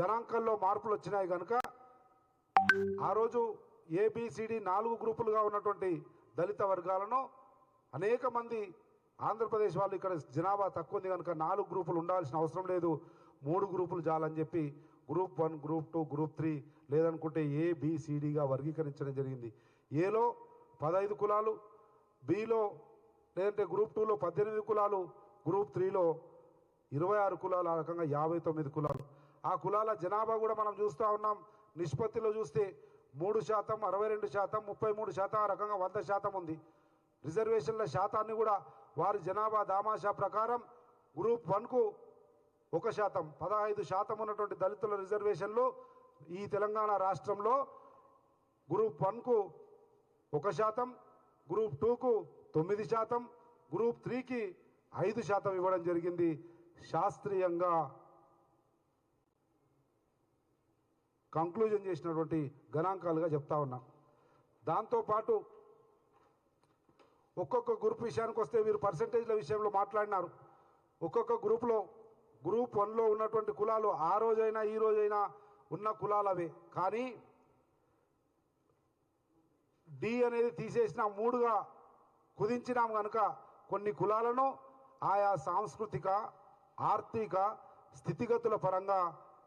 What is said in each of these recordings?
గణాంకాల్లో మార్పులు వచ్చినాయి కనుక ఆ రోజు ఏబిసిడి నాలుగు గ్రూపులుగా ఉన్నటువంటి దళిత వర్గాలను అనేక మంది ఆంధ్రప్రదేశ్ వాళ్ళు ఇక్కడ జనాభా తక్కువ ఉంది కనుక నాలుగు గ్రూపులు ఉండాల్సిన అవసరం లేదు. మూడు గ్రూపులు చాలని చెప్పి group one group two group three లేదనుకుంటే ఏబిసిడిగా వర్గీకరించడం జరిగింది. ఏలో పదహైదు కులాలు బిలో లేదంటే గ్రూప్ టూలో పద్దెనిమిది కులాలు గ్రూప్ త్రీలో ఇరవై ఆరు కులాలు ఆ రకంగా యాభై తొమ్మిది కులాలు. ఆ కులాల జనాభా కూడా మనం చూస్తూ ఉన్నాం. నిష్పత్తిలో చూస్తే మూడు శాతం అరవై రెండు శాతం ముప్పై మూడు శాతం ఆ రకంగా వంద శాతం ఉంది. రిజర్వేషన్ల శాతాన్ని కూడా వారి జనాభా దామాషా ప్రకారం గ్రూప్ వన్కు ఒక శాతం పదహైదు శాతం ఉన్నటువంటి దళితుల రిజర్వేషన్లు ఈ తెలంగాణ రాష్ట్రంలో గ్రూప్ వన్కు ఒక శాతం గ్రూప్ టూకు తొమ్మిది శాతం గ్రూప్ త్రీకి ఐదు శాతం ఇవ్వడం జరిగింది. శాస్త్రీయంగా కంక్లూజన్ చేసినటువంటి గణాంకాలుగా చెప్తా ఉన్నా. దాంతోపాటు ఒక్కొక్క గ్రూప్ విషయానికి వస్తే మీరు పర్సంటేజ్ల విషయంలో మాట్లాడినారు. ఒక్కొక్క గ్రూప్లో గ్రూప్ వన్లో ఉన్నటువంటి కులాలు ఆ రోజైనా ఈ రోజైనా ఉన్న కులాలు అవే కానీ డి అనేది తీసేసిన మూడుగా కుదించినాం కనుక కొన్ని కులాలను ఆయా సాంస్కృతిక ఆర్థిక స్థితిగతుల పరంగా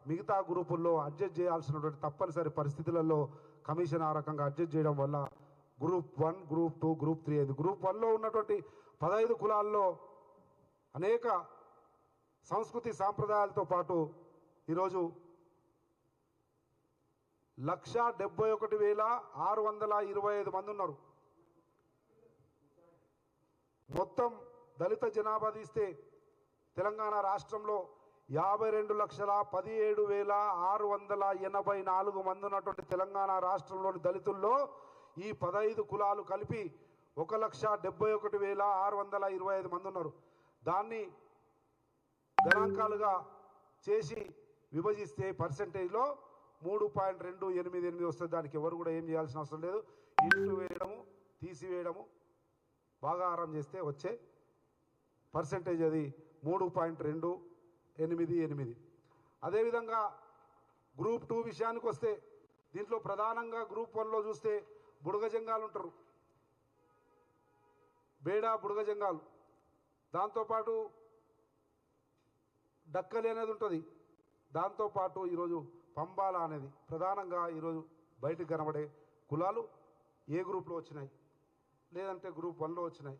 మిగతా గ్రూపుల్లో అడ్జస్ట్ చేయాల్సినటువంటి తప్పనిసరి పరిస్థితులలో కమిషన్ ఆ రకంగా అడ్జస్ట్ చేయడం వల్ల group one group two group three అయింది. గ్రూప్ వన్లో ఉన్నటువంటి పదహైదు కులాల్లో అనేక సంస్కృతి సాంప్రదాయాలతో పాటు ఈరోజు లక్ష డెబ్బై ఒకటి వేల ఆరు వందల ఇరవై ఐదు మంది ఉన్నారు. మొత్తం దళిత జనాభా తీస్తే తెలంగాణ రాష్ట్రంలో యాభై రెండు లక్షల పదిహేడు వేల ఆరు వందల ఎనభై నాలుగు మంది ఉన్నటువంటి తెలంగాణ రాష్ట్రంలోని దళితుల్లో ఈ పదహైదు కులాలు కలిపి ఒక లక్ష డెబ్బై ఒకటి వేల ఆరు వందల ఇరవై ఐదు మంది ఉన్నారు. దాన్ని గణాంకాలుగా చేసి విభజిస్తే పర్సంటేజ్లో మూడు పాయింట్ రెండు ఎనిమిది ఎనిమిది వస్తుంది. దానికి ఎవరు కూడా ఏం చేయాల్సిన అవసరం లేదు. ఇల్లు వేయడము తీసివేయడము భాగాహారం చేస్తే వచ్చే పర్సంటేజ్ అది మూడు పాయింట్ రెండు ఎనిమిది ఎనిమిది. అదేవిధంగా గ్రూప్ టూ విషయానికి వస్తే దీంట్లో ప్రధానంగా గ్రూప్ వన్లో చూస్తే బుడగజంగాలు ఉంటారు. బేడా బుడగజంగాలు. దాంతోపాటు డక్కలి అనేది ఉంటుంది. దాంతోపాటు ఈరోజు పంబాల అనేది ప్రధానంగా ఈరోజు బయటకు కనబడే కులాలు ఏ గ్రూప్లో వచ్చినాయి లేదంటే గ్రూప్ వన్లో వచ్చినాయి.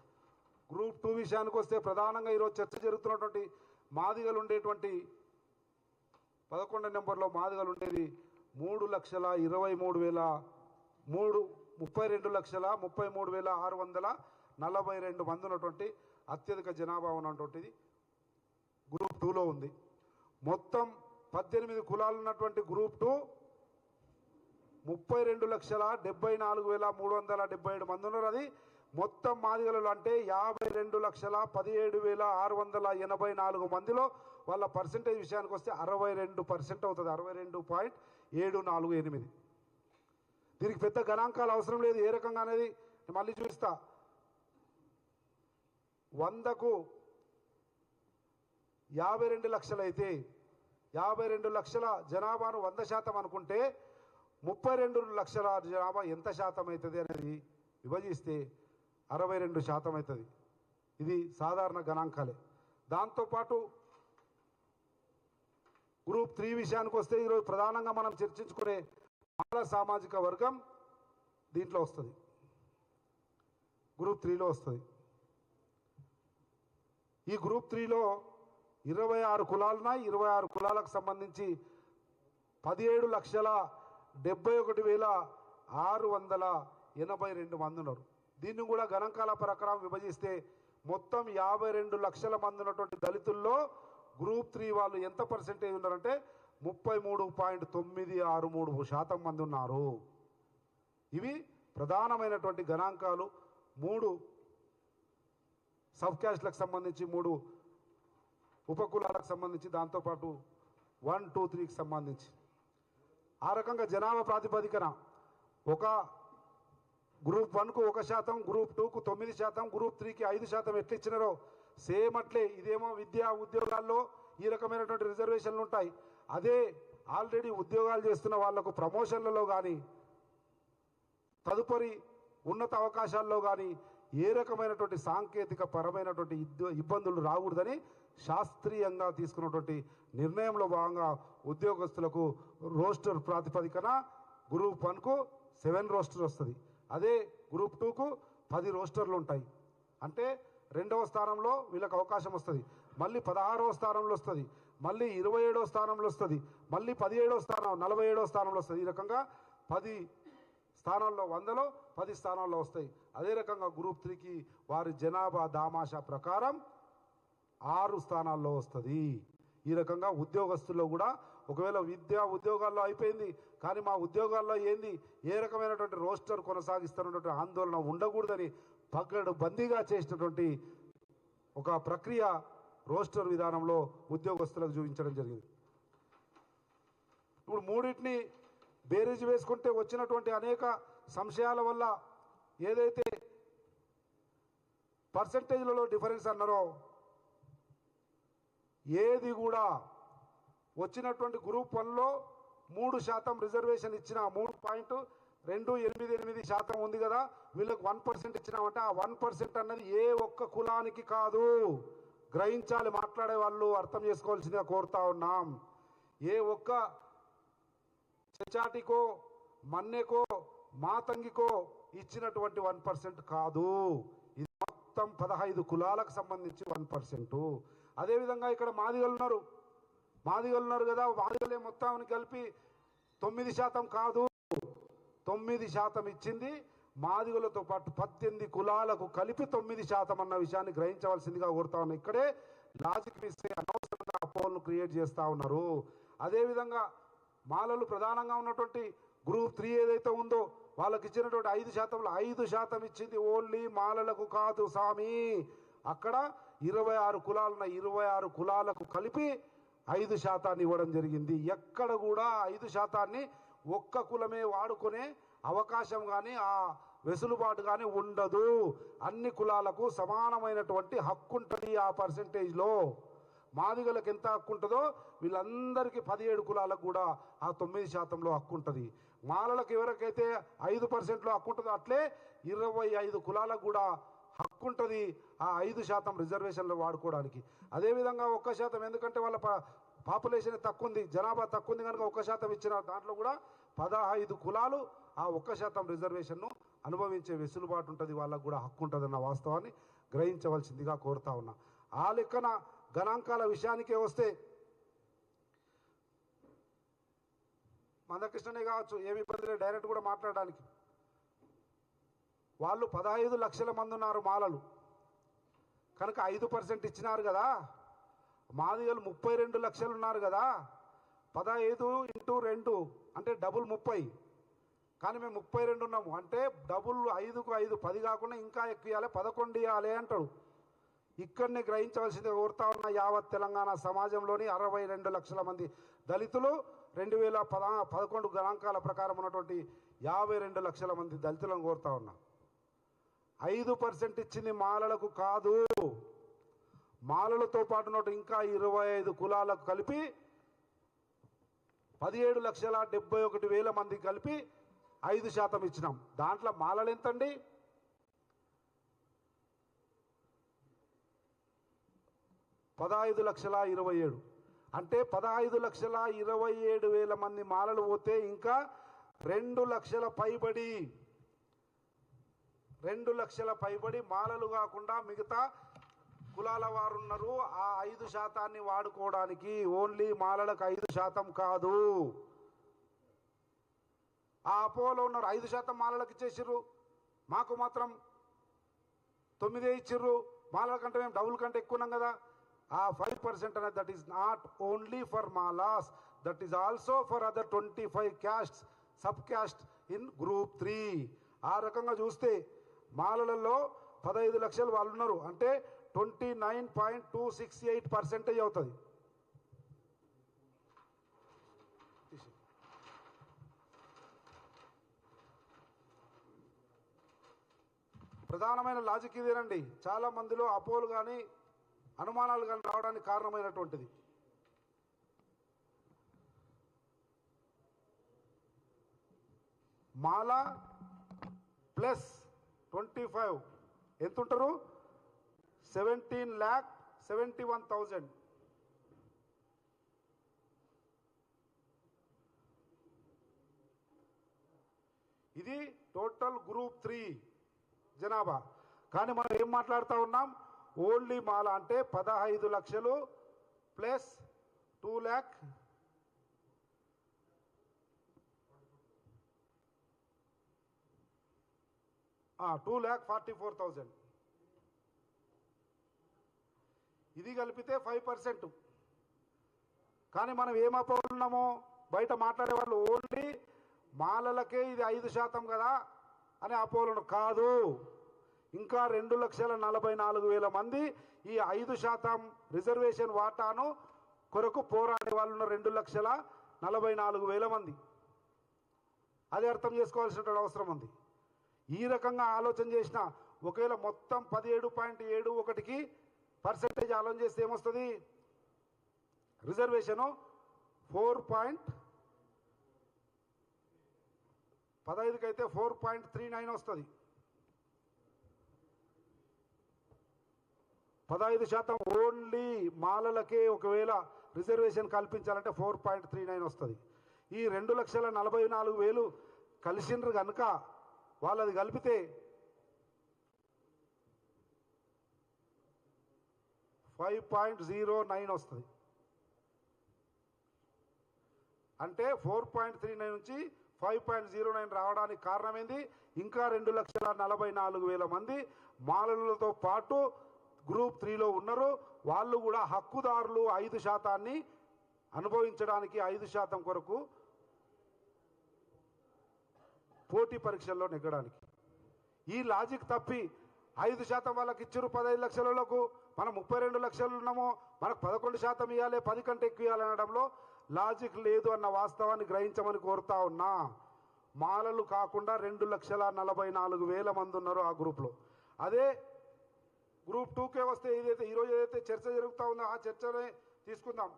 గ్రూప్ టూ విషయానికి వస్తే ప్రధానంగా ఈరోజు చర్చ జరుగుతున్నటువంటి మాదిగలు ఉండేటువంటి పదకొండు నెంబర్లో మాదిగలు ఉండేది మూడు లక్షల ఇరవై మూడు వేల మూడు ముప్పై రెండు లక్షల ముప్పై మూడు వేల ఆరు వందల నలభై రెండు మంది ఉన్నటువంటి అత్యధిక జనాభా ఉన్నటువంటిది గ్రూప్ టూలో ఉంది. మొత్తం పద్దెనిమిది కులాలు ఉన్నటువంటి గ్రూప్ టూ ముప్పై రెండు లక్షల డెబ్బై నాలుగు వేల మూడు వందల డెబ్బై ఏడు మంది ఉన్నారు. అది మొత్తం మాదిగలు అంటే యాభై రెండు లక్షల పదిహేడు వేల ఆరు వందల ఎనభై నాలుగు మందిలో వాళ్ళ పర్సంటేజ్ విషయానికి వస్తే అరవై రెండు పర్సెంట్ అవుతుంది. అరవై రెండు పాయింట్ ఏడు నాలుగు ఎనిమిది. దీనికి పెద్ద గణాంకాలు అవసరం లేదు. ఏ రకంగా అనేది మళ్ళీ చూపిస్తా. వందకు యాభై రెండు లక్షలైతే యాభై రెండు లక్షల జనాభాను వంద శాతం అనుకుంటే ముప్పై రెండు లక్షల జనాభా ఎంత శాతం అవుతుంది అనేది విభజిస్తే అరవై రెండు శాతం అవుతుంది. ఇది సాధారణ గణాంకాలే. దాంతోపాటు గ్రూప్ త్రీ విషయానికి వస్తే ఈరోజు ప్రధానంగా మనం చర్చించుకునే మాల సామాజిక వర్గం దీంట్లో వస్తుంది. గ్రూప్ త్రీలో వస్తుంది. ఈ గ్రూప్ త్రీలో ఇరవై ఆరు కులాలున్నాయి. ఇరవై ఆరు కులాలకు సంబంధించి పదిహేడు లక్షల డెబ్బై ఒకటి వేల ఆరు వందల ఎనభై రెండు మంది ఉన్నారు. దీన్ని కూడా గణాంకాల ప్రకారం విభజిస్తే మొత్తం యాభై రెండు లక్షల మంది ఉన్నటువంటి దళితుల్లో గ్రూప్ త్రీ వాళ్ళు ఎంత పర్సెంటేజ్ ఉన్నారంటే ముప్పై మూడు పాయింట్ తొమ్మిది ఆరు మూడు శాతం మంది ఉన్నారు. ఇవి ప్రధానమైనటువంటి గణాంకాలు. మూడు సబ్ క్యాస్ట్లకు సంబంధించి మూడు ఉపకులాలకు సంబంధించి దాంతోపాటు వన్ టూ త్రీకి సంబంధించి. ఆ రకంగా జనాభా ప్రాతిపదికన ఒక గ్రూప్ వన్కు ఒక శాతం గ్రూప్ టూకు తొమ్మిది శాతం గ్రూప్ త్రీకి ఐదు శాతం ఎట్లా ఇచ్చినారో సేమ్ అట్లే ఇదేమో విద్యా ఉద్యోగాల్లో ఈ రకమైనటువంటి రిజర్వేషన్లు ఉంటాయి. అదే ఆల్రెడీ ఉద్యోగాలు చేస్తున్న వాళ్ళకు ప్రమోషన్లలో కానీ తదుపరి ఉన్నత అవకాశాల్లో కానీ ఏ రకమైనటువంటి సాంకేతిక పరమైనటువంటి ఇబ్బందులు రాకూడదని శాస్త్రీయంగా తీసుకున్నటువంటి నిర్ణయంలో భాగంగా ఉద్యోగస్తులకు రోస్టర్ ప్రాతిపదికన గ్రూప్ వన్కు సెవెన్ రోస్టర్ వస్తుంది. అదే గ్రూప్ టూకు పది రోస్టర్లు ఉంటాయి. అంటే రెండవ స్థానంలో వీళ్ళకి అవకాశం వస్తుంది. మళ్ళీ పదహారవ స్థానంలో వస్తుంది. మళ్ళీ ఇరవై ఏడవ స్థానంలో వస్తుంది. మళ్ళీ పదిహేడవ స్థానం నలభై ఏడవ స్థానంలో వస్తుంది. ఈ రకంగా పది స్థానాల్లో వందలో పది స్థానాల్లో వస్తాయి. అదే రకంగా గ్రూప్ త్రీకి వారి జనాభా దామాషా ప్రకారం ఆరు స్థానాల్లో వస్తుంది. ఈ రకంగా ఉద్యోగస్తుల్లో కూడా ఒకవేళ విద్యా ఉద్యోగాల్లో అయిపోయింది కానీ మా ఉద్యోగాల్లో ఏంది? ఏ రకమైనటువంటి రోస్టర్ కొనసాగిస్తున్నటువంటి ఆందోళన ఉండకూడదని పగడు బందీగా చేసినటువంటి ఒక ప్రక్రియ రోస్టర్ విధానంలో ఉద్యోగస్తులకు చూపించడం జరిగింది. ఇప్పుడు మూడింటిని బేరీజ్ వేసుకుంటే వచ్చినటువంటి అనేక సంశయాల వల్ల ఏదైతే పర్సంటేజ్లలో డిఫరెన్స్ అన్నారో ఏది కూడా వచ్చినటువంటి గ్రూప్ వన్లో మూడు శాతం రిజర్వేషన్ ఇచ్చిన మూడు పాయింట్ రెండు ఎనిమిది ఎనిమిది శాతం ఉంది కదా వీళ్ళకి వన్ పర్సెంట్ ఇచ్చినామంటే ఆ వన్ పర్సెంట్ అన్నది ఏ ఒక్క కులానికి కాదు. గ్రహించాలి మాట్లాడే వాళ్ళు అర్థం చేసుకోవాల్సిందిగా కోరుతా ఉన్నాం. ఏ ఒక్క చెచాటికో మన్నెకో మాతంగికో ఇచ్చినటువంటి వన్ పర్సెంట్ కాదు. ఇది మొత్తం పదహైదు కులాలకు సంబంధించి వన్ పర్సెంట్. అదేవిధంగా ఇక్కడ మాదిగలు ఉన్నారు. మాదిగలు ఉన్నారు కదా మాదిగలే మొత్తం కలిపి తొమ్మిది శాతం కాదు. తొమ్మిది శాతం ఇచ్చింది. మాదిగులతో పాటు పద్దెనిమిది కులాలకు కలిపి తొమ్మిది శాతం అన్న విషయాన్ని గ్రహించవలసిందిగా కోరుతా ఉన్నాం ఇక్కడే. లాజిక్ మిస్ అనవసరంగా అపోహలను క్రియేట్ చేస్తా ఉన్నారు. అదేవిధంగా మాలలు ప్రధానంగా ఉన్నటువంటి గ్రూప్ త్రీ ఏదైతే ఉందో వాళ్ళకి ఇచ్చినటువంటి ఐదు శాతంలో ఐదు శాతం ఇచ్చింది ఓన్లీ మాలలకు కాదు స్వామి అక్కడ ఇరవై ఆరు కులాలున్న ఇరవై ఆరు కులాలకు కలిపి ఐదు శాతాన్ని ఇవ్వడం జరిగింది. ఎక్కడ కూడా ఐదు శాతాన్ని ఒక్క కులమే వాడుకునే అవకాశం కానీ ఆ వెసులుబాటు కానీ ఉండదు. అన్ని కులాలకు సమానమైనటువంటి హక్కు ఉంటుంది ఆ పర్సంటేజ్లో మాదిగలకు ఎంత హక్కు ఉంటుందో వీళ్ళందరికీ పదిహేడు కులాలకు కూడా ఆ తొమ్మిది శాతంలో హక్కు ఉంటుంది. మాలలకు ఎవరికైతే ఐదు పర్సెంట్లో హక్కు ఉంటుందో అట్లే ఇరవై ఐదు కులాలకు కూడా హక్కు ఉంటుంది ఆ ఐదు శాతం రిజర్వేషన్లు వాడుకోవడానికి. అదేవిధంగా ఒక్క శాతం ఎందుకంటే వాళ్ళ ప- పాపులేషన్ తక్కువ ఉంది జనాభా తక్కువ ఉంది కనుక ఒక శాతం ఇచ్చిన దాంట్లో కూడా పదహైదు కులాలు ఆ ఒక్క శాతం రిజర్వేషన్ను అనుభవించే వెసులుబాటు ఉంటుంది వాళ్ళకు కూడా హక్కు ఉంటుందన్న వాస్తవాన్ని గ్రహించవలసిందిగా కోరుతా ఉన్నా. ఆ లెక్కన గణాంకాల విషయానికే వస్తే మందకృష్ణనే కావచ్చు ఏమి ఇబ్బంది లేదు డైరెక్ట్ కూడా మాట్లాడడానికి. వాళ్ళు పదహైదు లక్షల మంది ఉన్నారు మాలలు. కనుక ఐదు పర్సెంట్ ఇచ్చినారు కదా మాదిగలు ముప్పై రెండు లక్షలు ఉన్నారు కదా. పదహైదు ఇంటూ రెండు అంటే డబుల్ ముప్పై. కానీ మేము ముప్పై రెండు ఉన్నాము. అంటే డబుల్ ఐదుకు ఐదు పది కాకుండా ఇంకా ఎక్కువ ఇవ్వాలి పదకొండు ఇవ్వాలి అంటాడు. ఇక్కడనే గ్రహించవలసింది కోరుతా ఉన్న యావత్ తెలంగాణ సమాజంలోని అరవై రెండు లక్షల మంది దళితులు రెండు వేల పద పదకొండు గణాంకాల ప్రకారం ఉన్నటువంటి యాభై రెండు లక్షల మంది దళితులను కోరుతా ఉన్నా. ఐదు పర్సెంట్ ఇచ్చింది మాలలకు కాదు. మాలలతో పాటు ఇంకా ఇరవై ఐదు కులాలకు కలిపి పదిహేడు లక్షల డెబ్బై ఒకటి వేల మంది కలిపి ఐదు శాతం ఇచ్చినాం. దాంట్లో మాలలు ఎంతండి? పదహైదు లక్షల ఇరవై ఏడు. అంటే పదహైదు లక్షల ఇరవై ఏడు వేల మంది మాలలు పోతే ఇంకా రెండు లక్షల పైబడి రెండు లక్షల పైబడి మాలలు కాకుండా మిగతా కులాల వారు ఉన్నారు ఆ ఐదు శాతాన్ని వాడుకోవడానికి ఓన్లీ మాలలకు ఐదు శాతం కాదు. ఆ అపోలో ఉన్నారు ఐదు శాతం మాలలకు ఇచ్చేసిర్రు. మాకు మాత్రం తొమ్మిదే ఇచ్చిర్రు. మాలల కంటే మేము డబుల్ కంటే ఎక్కువ ఉన్నాం కదా. ఆ ఫైవ్ పర్సెంట్ అనేది that is not only for Malas that is also for other twenty five caste sub caste in group three. ఆ రకంగా చూస్తే మాలలలో పదహైదు లక్షలు వాళ్ళు ఉన్నారు అంటే twenty nine point two six eight percentage అవుతుంది. ప్రధానమైన లాజిక్ ఇదేనండి. చాలా మందిలో అపోలు కానీ అనుమానాలు కానీ రావడానికి కారణమైనటువంటిది. Mala plus twenty five. ఎంతుంటారు? Seventeen lakh seventy one thousand. ఇది టోటల్ గ్రూప్ త్రీ జనాభా. కానీ మనం ఏం మాట్లాడుతూ ఉన్నాం? ఓన్లీ మాల అంటే పదహైదు లక్షలు plus two lakh two lakh forty four thousand. ఇది కలిపితే ఫైవ్ పర్సెంట్ కానీ మనం ఏం బయట మాట్లాడే వాళ్ళు ఓన్లీ మాలలకే ఇది ఐదు శాతం కదా అని అపోలను కాదు. ఇంకా రెండు లక్షల నలభై నాలుగు వేల మంది ఈ ఐదు శాతం రిజర్వేషన్ వాటాను కొరకు పోరాడే వాళ్ళు ఉన్న రెండు లక్షల నలభై నాలుగు వేల మంది. అది అర్థం చేసుకోవాల్సిన అవసరం ఉంది. ఈ రకంగా ఆలోచన చేసిన ఒకవేళ మొత్తం పదిహేడు పాయింట్ ఏడు ఒకటికి పర్సెంటేజ్ ఆలోచన చేస్తే ఏమొస్తుంది? రిజర్వేషను ఫోర్ పాయింట్ పదహైదుకి అయితే ఫోర్ పాయింట్ త్రీ నైన్ వస్తుంది. పదహైదు శాతం ఓన్లీ మాలలకే ఒకవేళ రిజర్వేషన్ కల్పించాలంటే ఫోర్ పాయింట్ త్రీ నైన్ వస్తుంది. ఈ రెండు లక్షల నలభై నాలుగు వేలు కలిసిండ్రు కనుక వాళ్ళది కలిపితే ఫైవ్ పాయింట్ జీరో నైన్ వస్తుంది. అంటే ఫోర్ పాయింట్ త్రీ నైన్ నుంచి ఫైవ్ పాయింట్ జీరో నైన్ రావడానికి కారణమైంది? ఇంకా రెండు లక్షల నలభై నాలుగు వేల మంది మాలలతో పాటు గ్రూప్ త్రీలో ఉన్నారు. వాళ్ళు కూడా హక్కుదారులు ఐదు శాతాన్ని అనుభవించడానికి ఐదు శాతం కొరకు పోటీ పరీక్షల్లో నెగ్గడానికి. ఈ లాజిక్ తప్పి ఐదు శాతం వాళ్ళకి ఇచ్చారు పదహైదు లక్షలకు మనం ముప్పై రెండు లక్షలు ఉన్నాము మనకు పదకొండు శాతం ఇవ్వాలి పది కంటే ఎక్కువ ఇవ్వాలనడంలో లాజిక్ లేదు అన్న వాస్తవాన్ని గ్రహించమని కోరుతా ఉన్నా. మాలలు కాకుండా రెండు లక్షల నలభై నాలుగు వేల మంది ఉన్నారు ఆ గ్రూప్లో అదే గ్రూప్ టూకే వస్తే ఏదైతే ఈరోజు ఏదైతే చర్చ జరుగుతూ ఉందో ఆ చర్చనే తీసుకుందాం.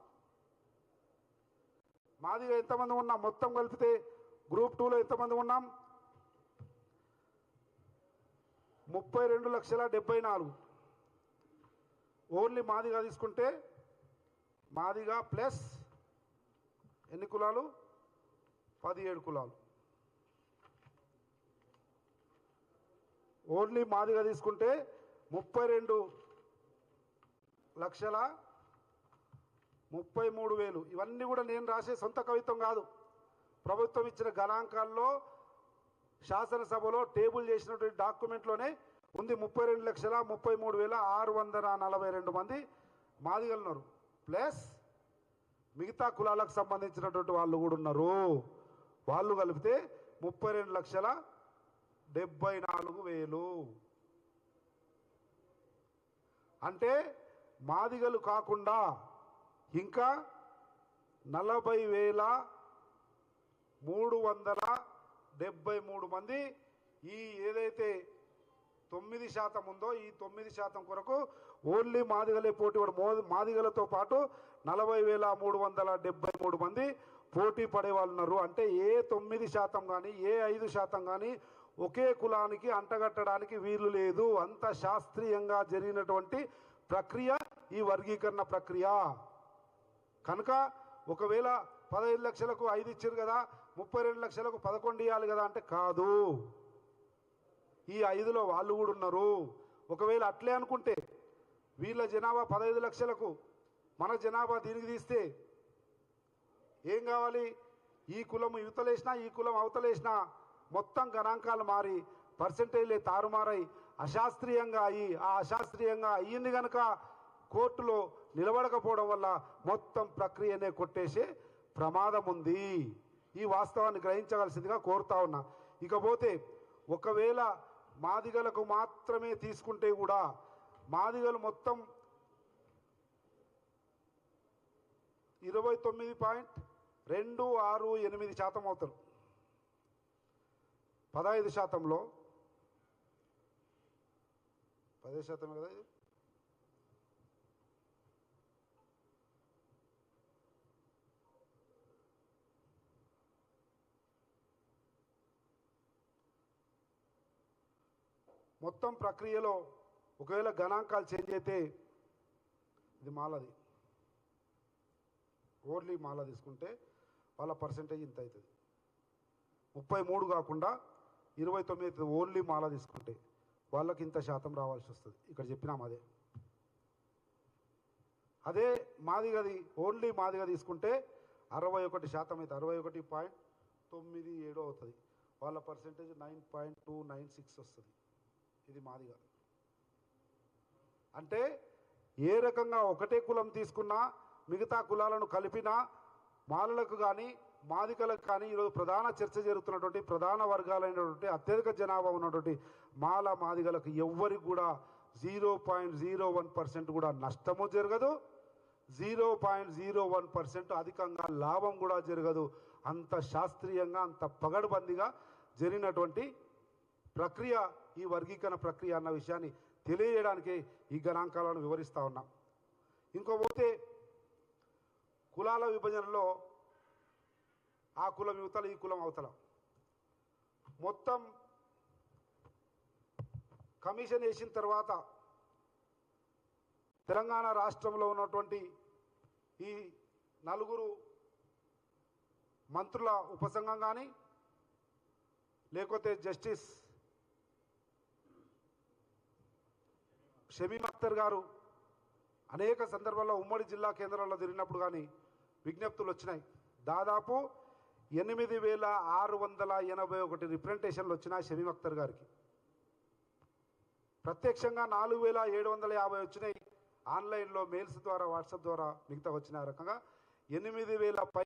మాదిగా ఎంతమంది ఉన్నాం? మొత్తం కలిపితే గ్రూప్ టూలో ఎంతమంది ఉన్నాం? ముప్పై రెండు లక్షల డెబ్బై నాలుగు. ఓన్లీ మాదిగా తీసుకుంటే మాదిగా ప్లస్ ఎన్ని కులాలు? పదిహేడు కులాలు. ఓన్లీ మాదిగా తీసుకుంటే ముప్పై రెండు లక్షల ముప్పై మూడు వేలు. ఇవన్నీ కూడా నేను రాసే సొంత కవిత్వం కాదు. ప్రభుత్వం ఇచ్చిన గణాంకాల్లో శాసనసభలో టేబుల్ చేసినటువంటి డాక్యుమెంట్లోనే ఉంది ముప్పై రెండు లక్షల ముప్పై మూడు వేల ఆరు వందల నలభై రెండు మంది మాదిగలున్నారు ప్లస్ మిగతా కులాలకు సంబంధించినటువంటి వాళ్ళు కూడా ఉన్నారు. వాళ్ళు కలిపితే ముప్పై రెండు లక్షల డెబ్బై నాలుగు వేలు. అంటే మాదిగలు కాకుండా ఇంకా నలభై వేల మూడు వందల డెబ్బై మూడు మంది ఈ ఏదైతే తొమ్మిది శాతం ఉందో ఈ తొమ్మిది శాతం కొరకు ఓన్లీ మాదిగలే పోటీ మో- మాదిగలతో పాటు నలభై వేల మూడు వందల డెబ్బై మూడు మంది పోటీ పడే వాళ్ళు ఉన్నారు. అంటే ఏ తొమ్మిది శాతం కానీ ఏ ఐదు శాతం కానీ ఒకే కులానికి అంటగట్టడానికి వీలు లేదు. అంత శాస్త్రీయంగా జరిగినటువంటి ప్రక్రియ ఈ వర్గీకరణ ప్రక్రియ. కనుక ఒకవేళ పదహైదు లక్షలకు ఐదు ఇచ్చారు కదా ముప్పై రెండు లక్షలకు పదకొండు ఇవ్వాలి కదా అంటే కాదు. ఈ ఐదులో వాళ్ళు కూడా ఉన్నారు. ఒకవేళ అట్లే అనుకుంటే వీళ్ళ జనాభా పదహైదు లక్షలకు మన జనాభా దీనికి తీస్తే ఏం కావాలి? ఈ కులం యువతలేసినా ఈ కులం అవతలేసినా మొత్తం గణాంకాలు మారి పర్సంటేజ్లే తారుమారై అశాస్త్రీయంగా అయ్యి ఆ అశాస్త్రీయంగా అయ్యింది కనుక కోర్టులో నిలబడకపోవడం వల్ల మొత్తం ప్రక్రియనే కొట్టేసే ప్రమాదం ఉంది ఈ వాస్తవాన్ని గ్రహించవలసిందిగా కోరుతా ఉన్నా. ఇకపోతే ఒకవేళ మాదిగలకు మాత్రమే తీసుకుంటే కూడా మాదిగలు మొత్తం ఇరవై తొమ్మిది పాయింట్ రెండు ఆరు ఎనిమిది శాతం అవుతారు. పదహైదు శాతంలో పదిహేను శాతమే కదా మొత్తం ప్రక్రియలో ఒకవేళ గణాంకాలు చేంజ్ అయితే ఇది మాలది. ఓన్లీ మాల తీసుకుంటే వాళ్ళ పర్సంటేజ్ ఇంత అవుతుంది. ముప్పై మూడు కాకుండా ఇరవై తొమ్మిది అవుతుంది ఓన్లీ మాల తీసుకుంటే వాళ్ళకి ఇంత శాతం రావాల్సి వస్తుంది. ఇక్కడ చెప్పినాం అదే. అదే మాదిగది ఓన్లీ మాదిగా తీసుకుంటే అరవై ఒకటి శాతం అవుతుంది అరవై ఒకటి పాయింట్ తొమ్మిది ఏడు అవుతుంది. వాళ్ళ percentage nine point two nine six వస్తుంది. ఇది మాదిగ అంటే ఏ రకంగా ఒకటే కులం తీసుకున్నా మిగతా కులాలను కలిపినా మాలలకు కానీ మాదికలకు కానీ ఈరోజు ప్రధాన చర్చ జరుగుతున్నటువంటి ప్రధాన వర్గాలైనటువంటి అత్యధిక జనాభా ఉన్నటువంటి మాల మాదిగలకు ఎవ్వరికి కూడా zero point zero one percent కూడా నష్టము జరగదు. Zero point zero one percent అధికంగా లాభం కూడా జరగదు. అంత శాస్త్రీయంగా అంత పగడుబందిగా జరిగినటువంటి ప్రక్రియ ఈ వర్గీకరణ ప్రక్రియ అన్న విషయాన్ని తెలియజేయడానికి ఈ గణాంకాలను వివరిస్తూ ఉన్నాం. ఇంకోపోతే కులాల విభజనలో ఆ కులం యువతల ఈ కులం అవతల. మొత్తం కమిషన్ వేసిన తర్వాత తెలంగాణ రాష్ట్రంలో ఉన్నటువంటి ఈ నలుగురు మంత్రుల ఉపసంఘం కానీ లేకపోతే జస్టిస్ షమీమ్ అఖ్తర్ గారు అనేక సందర్భాల్లో ఉమ్మడి జిల్లా కేంద్రాల్లో తిరిగినప్పుడు కానీ విజ్ఞప్తులు వచ్చినాయి. దాదాపు ఎనిమిది వేల ఆరు వందల ఎనభై ఒకటి రిప్రజెంటేషన్లు వచ్చినాయి షమీమ్ అఖ్తర్ గారికి. ప్రత్యక్షంగా నాలుగు వేల ఏడు వందల యాభై వచ్చినాయి. ఆన్లైన్లో మెయిల్స్ ద్వారా వాట్సాప్ ద్వారా మిగతా వచ్చిన రకంగా ఎనిమిది వేల పై